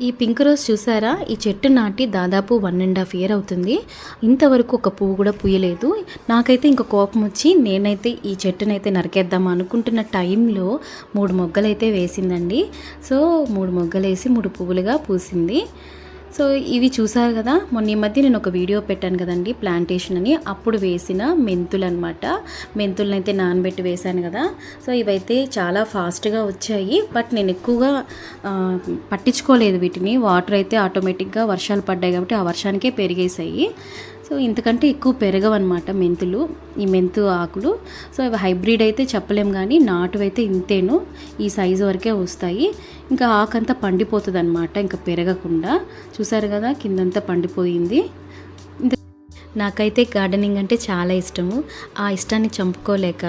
ఈ pink rose చూసారా? ఈ చెట్టు నాటి దాదాపు వన్ అండ్ హాఫ్ ఇయర్ అవుతుంది. ఇంతవరకు ఒక పువ్వు కూడా పూయలేదు. నాకైతే ఇంకా కోపం వచ్చి నేనైతే ఈ చెట్టునైతే నరికేద్దాం అనుకుంటున్న టైంలో మూడు మొగ్గలైతే వేసిందండి. సో మూడు మొగ్గలు వేసి మూడు పువ్వులుగా పూసింది. సో ఇవి చూసారు కదా? మొన్న ఈ మధ్య నేను ఒక వీడియో పెట్టాను కదండి ప్లాంటేషన్ అని. అప్పుడు వేసిన మెంతులు అనమాట మెంతులను అయితే నానబెట్టి వేశాను కదా. సో ఇవైతే చాలా ఫాస్ట్గా వచ్చాయి. బట్ నేను ఎక్కువగా పట్టించుకోలేదు వీటిని. వాటర్ అయితే ఆటోమేటిక్గా వర్షాలు పడ్డాయి కాబట్టి ఆ వర్షానికే పెరిగేసాయి సో ఇంతకంటే ఎక్కువ పెరగవన్నమాట మెంతులు ఈ మెంతు ఆకులు. సో ఇవి హైబ్రిడ్ అయితే చెప్పలేం కానీ నాటువైతే ఇంతేను ఈ సైజు వరకే వస్తాయి. ఇంకా ఆకంతా పండిపోతుంది అనమాట ఇంకా పెరగకుండా. చూసారు కదా కిందంతా పండిపోయింది. ఇంత- నాకైతే గార్డెనింగ్ అంటే చాలా ఇష్టము. ఆ ఇష్టాన్ని చంపుకోలేక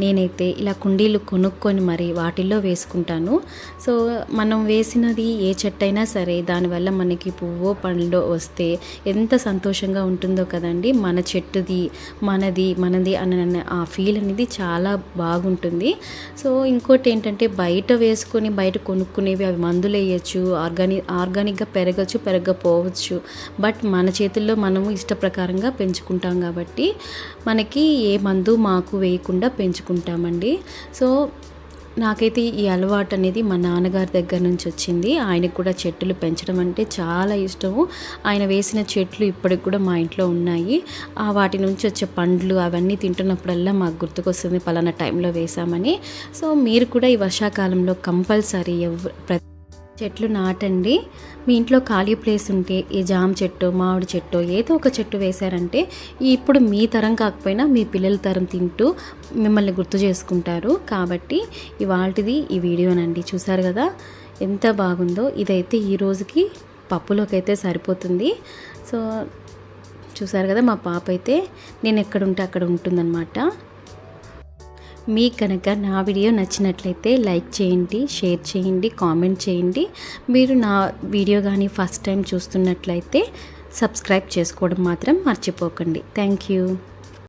నేనైతే ఇలా కుండీలు కొనుక్కొని మరి వాటిల్లో వేసుకుంటాను. సో మనం వేసినది ఏ చెట్టు అయినా సరే దానివల్ల మనకి పువ్వు పండ్లో వస్తే ఎంత సంతోషంగా ఉంటుందో కదండి. మన చెట్టుది మనది మనది అన్న ఆ ఫీల్ అనేది చాలా బాగుంటుంది. సో ఇంకోటి ఏంటంటే బయట వేసుకొని బయట కొనుక్కునేవి అవి మందులు వేయచ్చు ఆర్గానిక్ ఆర్గానిక్గా పెరగచ్చు పెరగపోవచ్చు బట్ మన చేతుల్లో మనము ఇష్ట ప్రకారంగా పెంచుకుంటాం కాబట్టి మనకి ఏ మందు మాకు వేయకుండా పెంచుకుంటామండి. సో నాకైతే ఈ అలవాటు అనేది మా నాన్నగారి దగ్గర నుంచి వచ్చింది. ఆయనకు కూడా చెట్లు పెంచడం అంటే చాలా ఇష్టము. ఆయన వేసిన చెట్లు ఇప్పటికి కూడా మా ఇంట్లో ఉన్నాయి. ఆ వాటి నుంచి వచ్చే పండ్లు అవన్నీ తింటున్నప్పుడల్లా మాకు గుర్తుకొస్తుంది పలానా టైంలో వేసామని. సో మీరు కూడా ఈ వర్షాకాలంలో కంపల్సరీ ఎవ ప్రతి చెట్లు నాటండి. మీ ఇంట్లో ఖాళీ ప్లేస్ ఉంటే ఈ జామ చెట్టు మామిడి చెట్టు ఏదో ఒక చెట్టు వేశారంటే ఇప్పుడు మీ తరం కాకపోయినా మీ పిల్లల తరం తింటూ మిమ్మల్ని గుర్తు చేసుకుంటారు. కాబట్టి ఇవాళది ఈ వీడియోనండి. చూసారు కదా? ఎంత బాగుందో. ఇదైతే ఈ రోజుకి పప్పులోకి అయితే సరిపోతుంది. సో చూసారు కదా? మా పాప అయితే నేను ఎక్కడుంటే అక్కడ ఉంటుందన్నమాట. మీకు కనుక నా వీడియో నచ్చినట్లయితే లైక్ చేయండి షేర్ చేయండి కామెంట్ చేయండి. మీరు నా వీడియో కానీ ఫస్ట్ టైం చూస్తున్నట్లయితే సబ్స్క్రైబ్ చేసుకోవడం మాత్రం మర్చిపోకండి. Thank you.